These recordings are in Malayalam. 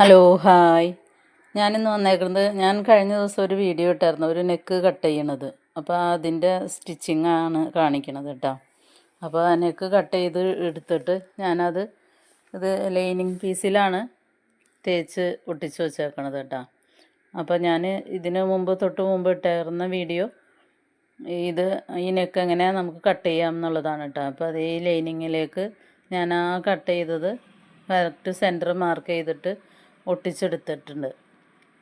ഹലോ ഹായ് ഞാനിന്ന് വന്നേക്കുന്നത് ഞാൻ കഴിഞ്ഞ ദിവസം ഒരു വീഡിയോ ഇട്ടായിരുന്നു ഒരു നെക്ക് കട്ട് ചെയ്യണത്. അപ്പോൾ അതിന്റെ സ്റ്റിച്ചിങ് ആണ് കാണിക്കണത് കേട്ടോ. അപ്പോൾ ആ നെക്ക് കട്ട് ചെയ്ത് എടുത്തിട്ട് ഞാനത് ഇത് ലൈനിങ് പീസിലാണ് തേച്ച് ഒട്ടിച്ച് വെച്ചേക്കണത് കേട്ടോ. അപ്പോൾ ഞാൻ ഇതിന് മുമ്പ് തൊട്ട് മുമ്പ് ഇട്ടായിരുന്ന വീഡിയോ ഇത് ഈ നെക്ക് എങ്ങനെ നമുക്ക് കട്ട് ചെയ്യാം എന്നുള്ളതാണ് കേട്ടോ. അപ്പോൾ അത് ഈ ലൈനിങ്ങിലേക്ക് ഞാൻ ആ കട്ട് ചെയ്തത് കറക്റ്റ് സെന്റർ മാർക്ക് ചെയ്തിട്ട് ഒട്ടിച്ചെടുത്തിട്ടുണ്ട്.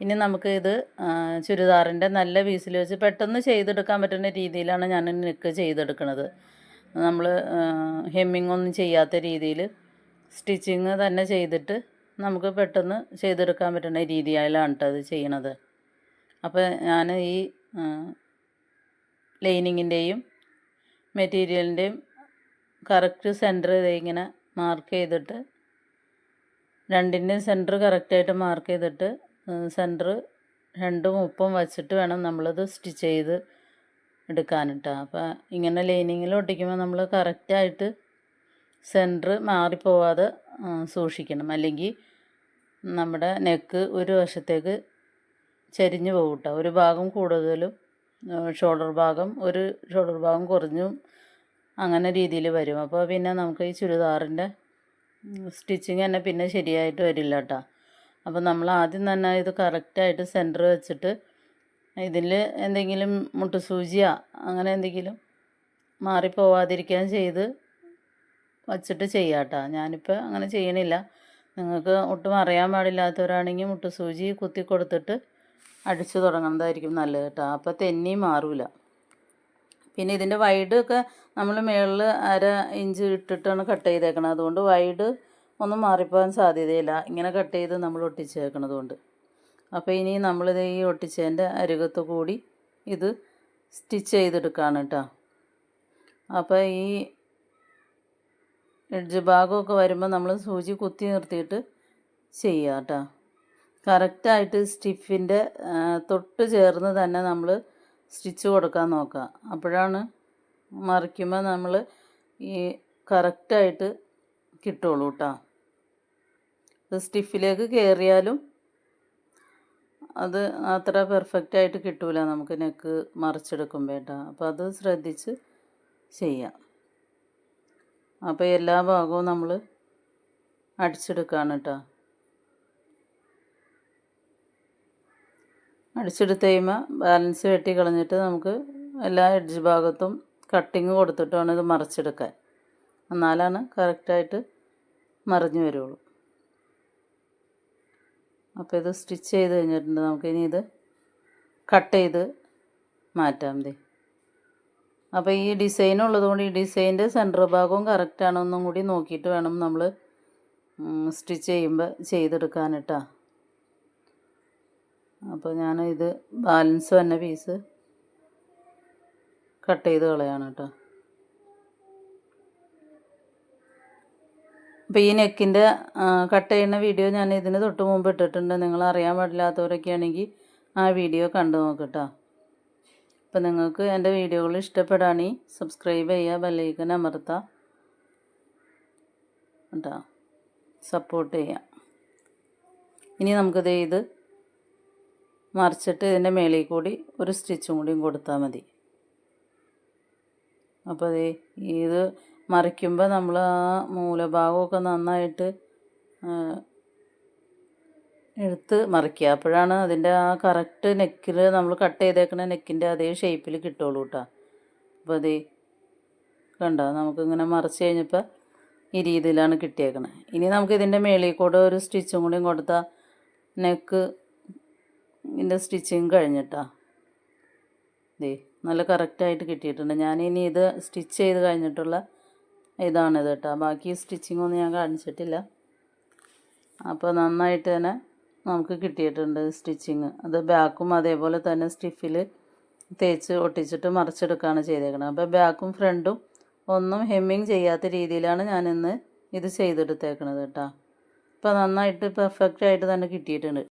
ഇനി നമുക്ക് ഇത് ചുരിദാറിന്റെ നല്ല പീസിൽ വെച്ച് പെട്ടെന്ന് ചെയ്തെടുക്കാൻ പറ്റുന്ന രീതിയിലാണ് ഞാൻ നെക്ക് ചെയ്തെടുക്കുന്നത്. നമ്മൾ ഹെമ്മിങ് ഒന്നും ചെയ്യാത്ത രീതിയിൽ സ്റ്റിച്ചിങ് തന്നെ ചെയ്തിട്ട് നമുക്ക് പെട്ടെന്ന് ചെയ്തെടുക്കാൻ പറ്റുന്ന രീതിയിലാണ് കേട്ടോ അത് ചെയ്യണത്. അപ്പോൾ ഞാൻ ഈ ലൈനിങ്ങിന്റെയും മെറ്റീരിയലിന്റെയും കറക്റ്റ് സെന്റർ ഇങ്ങനെ മാർക്ക് ചെയ്തിട്ട് രണ്ടിന്റെയും സെന്റർ കറക്റ്റായിട്ട് മാർക്ക് ചെയ്തിട്ട് സെന്റർ രണ്ടും ഒപ്പം വച്ചിട്ട് വേണം നമ്മളത് സ്റ്റിച്ച് ചെയ്ത് എടുക്കാനിട്ട്. അപ്പോൾ ഇങ്ങനെ ലൈനിങ്ങിൽ ഒട്ടിക്കുമ്പോൾ നമ്മൾ കറക്റ്റായിട്ട് സെന്റർ മാറിപ്പോവാതെ സൂക്ഷിക്കണം. അല്ലെങ്കിൽ നമ്മുടെ നെക്ക് ഒരു വശത്തേക്ക് ചരിഞ്ഞു പോകും കേട്ടോ ഒരു ഭാഗം കൂടുതലും ഷോൾഡർ ഭാഗം ഒരു ഷോൾഡർ ഭാഗം കുറഞ്ഞും അങ്ങനെ രീതിയിൽ വരും. അപ്പോൾ പിന്നെ നമുക്ക് ഈ ചുരിദാറിന്റെ സ്റ്റിച്ചിങ് തന്നെ പിന്നെ ശരിയായിട്ട് വരില്ല കേട്ടോ. അപ്പോൾ നമ്മൾ ആദ്യം തന്നെ ഇത് കറക്റ്റായിട്ട് സെന്റർ വെച്ചിട്ട് ഇതിൽ എന്തെങ്കിലും മുട്ടുസൂചിയോ അങ്ങനെ എന്തെങ്കിലും മാറിപ്പോവാതിരിക്കാൻ ചെയ്ത് വച്ചിട്ട് ചെയ്യാം കേട്ടോ. ഞാനിപ്പോൾ അങ്ങനെ ചെയ്യണില്ല. നിങ്ങൾക്ക് ഒട്ടും അറിയാൻ പാടില്ലാത്തവരാണെങ്കിൽ മുട്ടുസൂചി കുത്തി കൊടുത്തിട്ട് അടിച്ചു തുടങ്ങുന്നതായിരിക്കും നല്ലത് കേട്ടോ. അപ്പോൾ തെന്നി മാറില്ല പിന്നെ ഇതിന്റെ വൈഡ് ഒക്കെ നമ്മൾ മുകളിൽ അര ഇഞ്ച് ഇട്ടിട്ടാണ് കട്ട് ചെയ്തേക്കണത്. അതുകൊണ്ട് വൈഡ് ഒന്നും മാറിപ്പോകാൻ സാധ്യതയില്ല. ഇങ്ങനെ കട്ട് ചെയ്ത് നമ്മൾ ഒട്ടിച്ചേക്കണത് കൊണ്ട്. അപ്പോൾ ഇനി നമ്മളിത് ഈ ഒട്ടിച്ചതിന്റെ അരുകത്ത് കൂടി ഇത് സ്റ്റിച്ച് ചെയ്തെടുക്കുകയാണ് കേട്ടോ അപ്പോൾ ഈ എഡ്ജ് ഭാഗമൊക്കെ വരുമ്പോൾ നമ്മൾ സൂചി കുത്തി നിർത്തിയിട്ട് ചെയ്യുക കേട്ടോ കറക്റ്റായിട്ട് സ്റ്റിഫിന്റെ തൊട്ട് ചേർന്ന് തന്നെ നമ്മൾ സ്റ്റിച്ച് കൊടുക്കാൻ നോക്കുക. അപ്പോഴാണ് മറിക്കുമ്പോൾ നമ്മൾ ഈ കറക്റ്റായിട്ട് കിട്ടുള്ളൂ കേട്ടോ. ഇത് സ്റ്റിഫിലേക്ക് കയറിയാലും അത് അത്ര പെർഫെക്റ്റ് ആയിട്ട് കിട്ടൂല നമുക്ക് നെക്ക് മറിച്ചെടുക്കുമ്പോൾ കേട്ടോ. അപ്പോൾ അത് ശ്രദ്ധിച്ച് ചെയ്യാം. അപ്പോൾ എല്ലാ ഭാഗവും നമ്മൾ അടിച്ചെടുക്കുകയാണ് കേട്ടോ. അടിച്ചെടുത്ത് കഴിയുമ്പോൾ ബാലൻസ് വെട്ടി കളഞ്ഞിട്ട് നമുക്ക് എല്ലാ എഡ്ജ് ഭാഗത്തും കട്ടിങ് കൊടുത്തിട്ട് വേണം ഇത് മറിച്ചെടുക്കാൻ. എന്നാലാണ് കറക്റ്റായിട്ട് മറിഞ്ഞു വരുള്ളൂ. അപ്പോൾ ഇത് സ്റ്റിച്ച് ചെയ്ത് കഴിഞ്ഞിട്ടുണ്ട്. നമുക്കിനി ഇത് കട്ട് ചെയ്ത് മാറ്റാം മതി അപ്പോൾ ഈ ഡിസൈൻ ഉള്ളതുകൊണ്ട് ഈ ഡിസൈന്റെ സെന്റർ ഭാഗവും കറക്റ്റാണോ എന്നും കൂടി നോക്കിയിട്ട് വേണം നമ്മൾ സ്റ്റിച്ച് ചെയ്യുമ്പോൾ ചെയ്തെടുക്കാനിട്ടാ. അപ്പോൾ ഞാൻ ഇത് ബാലൻസ് വന്ന പീസ് കട്ട് ചെയ്ത് കളയാണ് കേട്ടോ. അപ്പോൾ ഈ നെക്കിന്റെ കട്ട് ചെയ്യുന്ന വീഡിയോ ഞാൻ ഇതിന് തൊട്ട് മുമ്പ് ഇട്ടിട്ടുണ്ട്. നിങ്ങൾ അറിയാൻ പാടില്ലാത്തവരൊക്കെ ആണെങ്കിൽ ആ വീഡിയോ കണ്ടു നോക്കട്ടോ അപ്പോൾ നിങ്ങൾക്ക് എന്റെ വീഡിയോകൾ ഇഷ്ടപ്പെടുകയാണെങ്കിൽ സബ്സ്ക്രൈബ് ചെയ്യുക ബെല്ലൈക്കൻ അമർത്ത കേട്ടോ സപ്പോർട്ട് ചെയ്യാം ഇനി നമുക്കിത് ഇത് മറിച്ചിട്ട് ഇതിന്റെ മേളിൽ കൂടി ഒരു സ്റ്റിച്ചും കൂടിയും കൊടുത്താൽ മതി. അപ്പോൾ ഇത് മറിക്കുമ്പോൾ നമ്മൾ ആ മൂലഭാഗമൊക്കെ നന്നായിട്ട് എടുത്ത് മറിക്കുക. അപ്പോഴാണ് അതിന്റെ ആ കറക്റ്റ് നെക്കിൽ നമ്മൾ കട്ട് ചെയ്തേക്കുന്ന നെക്കിന്റെ അതേ ഷേപ്പിൽ കിട്ടുള്ളൂ കേട്ടോ. അപ്പോൾ അതേ കണ്ടോ നമുക്കിങ്ങനെ മറിച്ച് കഴിഞ്ഞപ്പോൾ ഈ രീതിയിലാണ് കിട്ടിയേക്കണത് ഇനി നമുക്ക് ഇതിന്റെ മേളിൽ കൂടെ ഒരു സ്റ്റിച്ചും കൂടിയും കൊടുത്താൽ നെക്ക് ഇതിന്റെ സ്റ്റിച്ചിങ് കഴിഞ്ഞിട്ടാ. ദേ നല്ല കറക്റ്റായിട്ട് കിട്ടിയിട്ടുണ്ട്. ഞാനിനി ഇത് സ്റ്റിച്ച് ചെയ്ത് കഴിഞ്ഞിട്ടുള്ള ഇതാണിത് കേട്ടോ. ബാക്കി സ്റ്റിച്ചിങ് ഒന്നും ഞാൻ കാണിച്ചിട്ടില്ല. അപ്പോൾ നന്നായിട്ട് തന്നെ നമുക്ക് കിട്ടിയിട്ടുണ്ട് സ്റ്റിച്ചിങ്. അത് ബാക്കും അതേപോലെ തന്നെ സ്റ്റിഫിൽ തേച്ച് ഒട്ടിച്ചിട്ട് മറിച്ചെടുക്കുകയാണ് ചെയ്തേക്കുന്നത് അപ്പോൾ ബാക്കും ഫ്രണ്ടും ഒന്നും ഹെമ്മിങ് ചെയ്യാത്ത രീതിയിലാണ് ഞാനിന്ന് ഇത് ചെയ്തെടുത്തേക്കണത് കേട്ടോ. അപ്പോൾ നന്നായിട്ട് പെർഫെക്റ്റ് ആയിട്ട് തന്നെ കിട്ടിയിട്ടുണ്ട്.